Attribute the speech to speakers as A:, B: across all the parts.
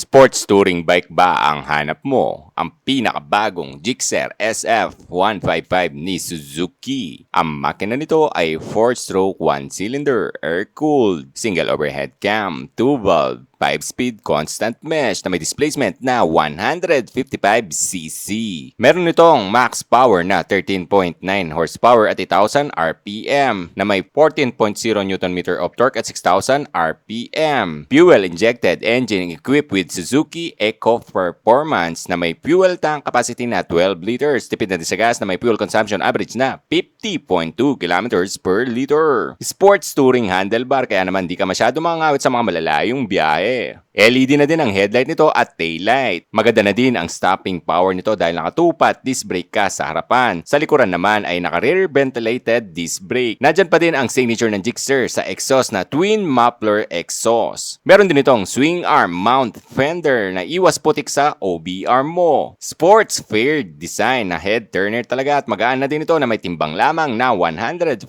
A: Sports touring bike ba ang hanap mo? Ang pinakabagong Gixxer SF155 ni Suzuki. Ang makina nito ay 4-stroke 1-cylinder, air-cooled, single overhead cam, 2-valve, 5-speed constant mesh na may displacement na 155cc. Meron itong max power na 13.9 horsepower at 1,000 RPM na may 14.0 Nm of torque at 6,000 RPM. Fuel injected engine equipped with Suzuki Eco Performance na may fuel tank capacity na 12 liters, tipid na din sa gas na may fuel consumption average na 50.2 kilometers per liter. Sports touring handlebar kaya naman di ka masyado mangawit sa mga malalayong biyahe. LED na din ang headlight nito at taillight. Maganda na din ang stopping power nito dahil nakatupat disc brake ka sa harapan. Sa likuran naman ay naka-rear ventilated disc brake. Nandyan pa din ang signature ng Gixxer sa exhaust na twin muffler exhaust. Meron din itong swing arm mount fender na iwas putik sa OBR mo. Sports fair design na head turner talaga at magaan na din ito na may timbang lamang na 146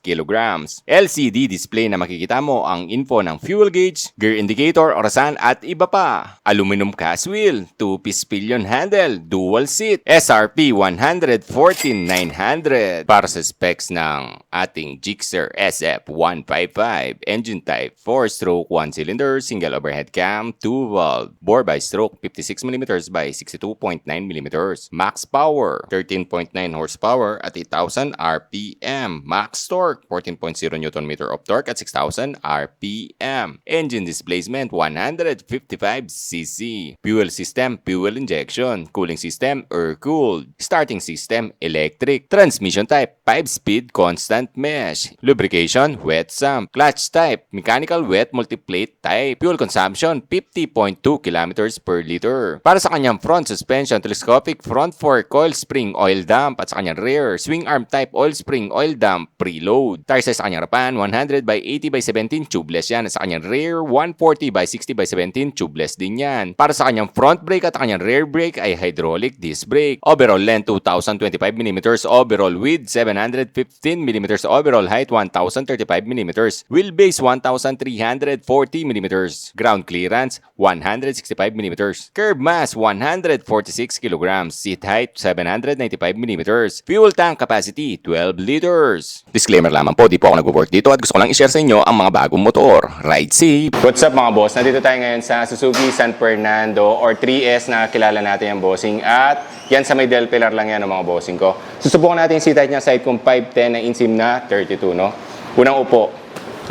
A: kilograms. LCD display na makikita mo ang info ng fuel gauge, gear indicator, orasan at iba pa. Aluminum cast wheel, 2-piece pillion handle, dual seat, SRP 114,900 para sa specs ng ating Gixxer SF155 engine type 4-stroke 1-cylinder single overhead cam 2-valve bore by stroke 56mm by 62.9mm max power 13.9 horsepower at 8,000 RPM max torque 14.0 Nm of torque at 6,000 RPM engine displacement 155cc fuel system fuel injection cooling system air cooled starting system electric transmission type 5-speed constant mesh lubrication wet sump clutch type mechanical wet multiplate type fuel consumption 50.2 kilometers per liter. Para sa kanyang front suspension telescopic front fork coil spring oil dump at sa kanyang rear swing arm type oil spring oil dump preload. Tire size sa kanyang harapan 100 by 80 by 17 tubeless yan. At sa kanyang rear 140 by 60 by 17 tubeless din yan. Para sa kanyang front brake at kanyang rear brake ay hydraulic disc brake. Overall length 2025mm overall width 715mm overall height 1035mm wheelbase 1340mm ground clearance 165mm curb mass 146 kg seat height 795mm fuel tank capacity 12 liters. Disclaimer lamang po di po ako nag-work dito at gusto ko lang i-share sa inyo ang mga bagong motor. Ride safe. What's up mga boss? Nandito tayo ngayon sa Suzuki San Fernando or 3S na kilala natin yung bossing. At yan sa may Del Pilar lang yan ang mga bossing ko. Susubukan natin yung seat height niya side kung 510 na insim na 32 no unang upo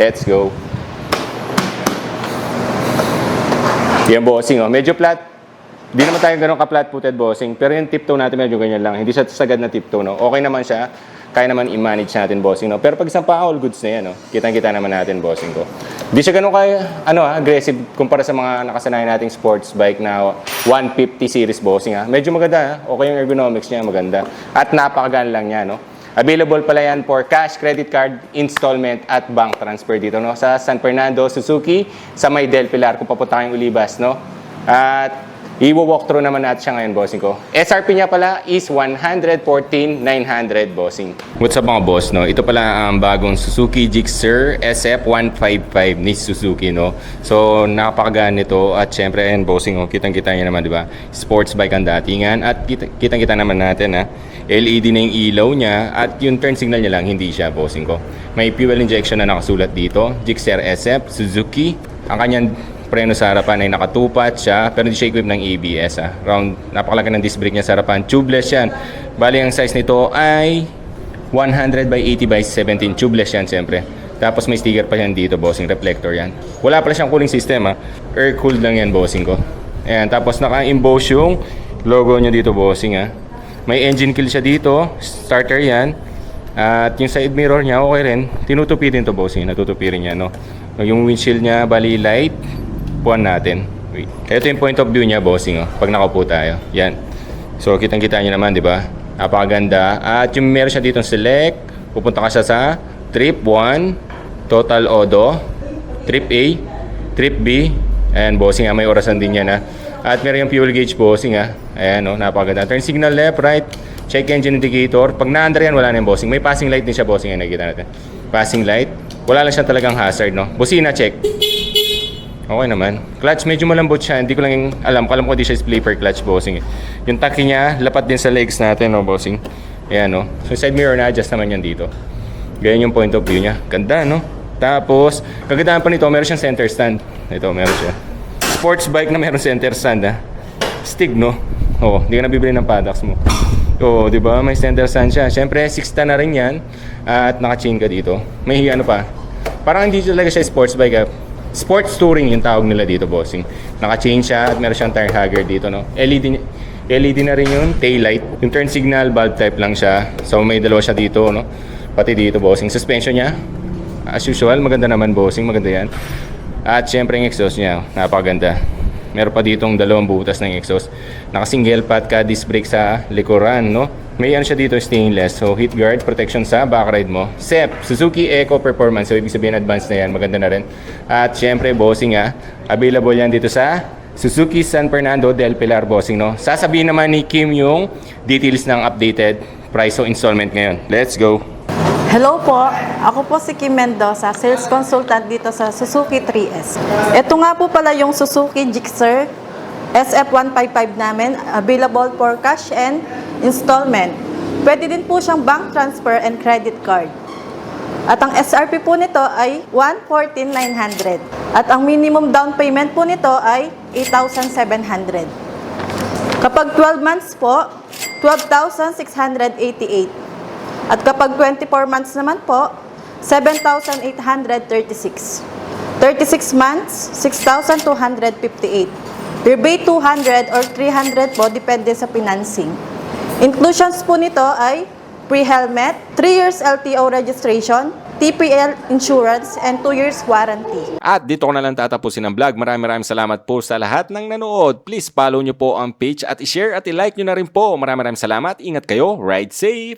A: let's go yan bossing oh medyo flat Di naman tayo ganun ka-flat footed bossing, pero yung tiptoe natin medyo ganyan lang. Hindi siya sagad na tiptoe, no? Okay naman siya. Kaya naman i-manage natin bossing, no? Pero pag isang pa all goods na yan, no? Kitang-kita naman natin bossing ko. Di siya ganun kaya, ano ha, aggressive kumpara sa mga nakasanayan nating sports bike na 150 series bossing ha. Medyo maganda ha. Okay yung ergonomics niya, maganda. At napakagaan lang niya, no? Available pala yan for cash, credit card, installment at bank transfer dito no sa San Fernando, Suzuki, sa May Del Pilar kung papunta kayong Ulibas no. At i-walk through naman natin siya ngayon, bossing ko. SRP niya pala is 114,900, bossing. What's up mga boss, no? Ito pala ang bagong Suzuki Gixxer SF155 ni Suzuki, no? So, napakagaan nito at syempre, ayan, bossing, oh, kitang-kita niya naman, di ba? Sports bike ang datingan at kita- kitang-kita naman natin, ha? LED na yung ilaw niya at yung turn signal niya lang, hindi siya, bossing ko. May fuel injection na nakasulat dito, Gixxer SF, Suzuki. Ang kanyang preno sa harapan ay nakatupat siya pero hindi siya equipped ng ABS ah. Round napakalaki ng disc brake niya sa harapan. Tubeless yan. Bali ang size nito ay 100 by 80 by 17 tubeless yan siyempre. Tapos may sticker pa yan dito, bossing reflector yan. Wala pala siyang cooling system ah. Air cooled lang yan, bossing ko. Ayan, tapos naka-emboss yung logo niya dito, bossing ah. May engine kill siya dito, starter yan. At yung side mirror niya, okay rin. Tinutupi din to bossing, natutupi rin niya, no. Yung windshield niya, bali light, puan natin. Wait. Ito yung point of view niya, bossing, oh, pag nakaupo tayo. Yan. So, kitang-kita niyo naman, di ba? Napakaganda. At yung meron siya dito select, pupunta ka siya sa trip 1, total odo, trip A, trip B, and bossing, ah, may orasan din yan, ha. At meron yung fuel gauge, bossing, ha. Ayan, oh, napakaganda. Turn signal left, right, check engine indicator. Pag na-under yan, wala na yung bossing. May passing light din siya, bossing, yan, nakikita natin. Passing light. Wala lang siya talagang hazard, no. Busina, check.
B: Okay naman. Clutch, medyo malambot siya. Hindi ko lang alam. Alam ko di siya flipper clutch, bossing. Yung taki niya, lapat din sa legs natin, no, bossing. Ayan, no. So, side mirror na adjust naman yan dito. Ganyan yung point of view niya. Ganda, no? Tapos, kagandahan pa nito, meron siyang center stand. Ito, meron siya. Sports bike na meron center stand, ha? Stig, no? Oo, hindi ka nabibili ng paddocks mo. Oo, di ba? May center stand siya. Siyempre, 6 na rin yan. At naka-chain ka dito. May ano pa. Parang hindi talaga siya sports bike, ha? Sports touring yung tawag nila dito, bossing. Naka-chain siya at meron siyang tire hugger dito, no? LED, LED na rin yung taillight. Yung turn signal, bulb type lang siya. So, may dalawa siya dito, no? Pati dito, bossing. Suspension niya, as usual, maganda naman, bossing. Maganda yan. At syempre, yung exhaust niya, napakaganda. Meron pa ditong dalawang butas ng exhaust. Naka-single pat ka disc brake sa likuran, no? May ano siya dito, stainless. So, heat guard, protection sa back ride mo. SEP, Suzuki Eco Performance. So, ibig sabihin advanced na yan. Maganda na rin. At syempre, bossing ah. Available yan dito sa Suzuki San Fernando del Pilar, bossing, no? Sasabihin naman ni Kim yung details ng updated price o installment ngayon. Let's go!
C: Hello po, ako po si Kim Mendoza, sales consultant dito sa Suzuki 3S. Ito nga po pala yung Suzuki Gixxer SF155 namin, available for cash and installment. Pwede din po siyang bank transfer and credit card. At ang SRP po nito ay 114,900. At ang minimum down payment po nito ay 8,700. Kapag 12 months po, 12,688. At kapag 24 months naman po, 7,836. 36 months, 6,258. Rebate 200 or 300 po, depende sa financing. Inclusions po nito ay pre-helmet, 3 years LTO registration, TPL insurance, and 2 years warranty.
B: At dito ko na lang tatapusin ang vlog. Maraming maraming salamat po sa lahat ng nanood. Please follow nyo po ang page at i-share at i-like nyo na rin po. Maraming maraming salamat. Ingat kayo. Ride safe!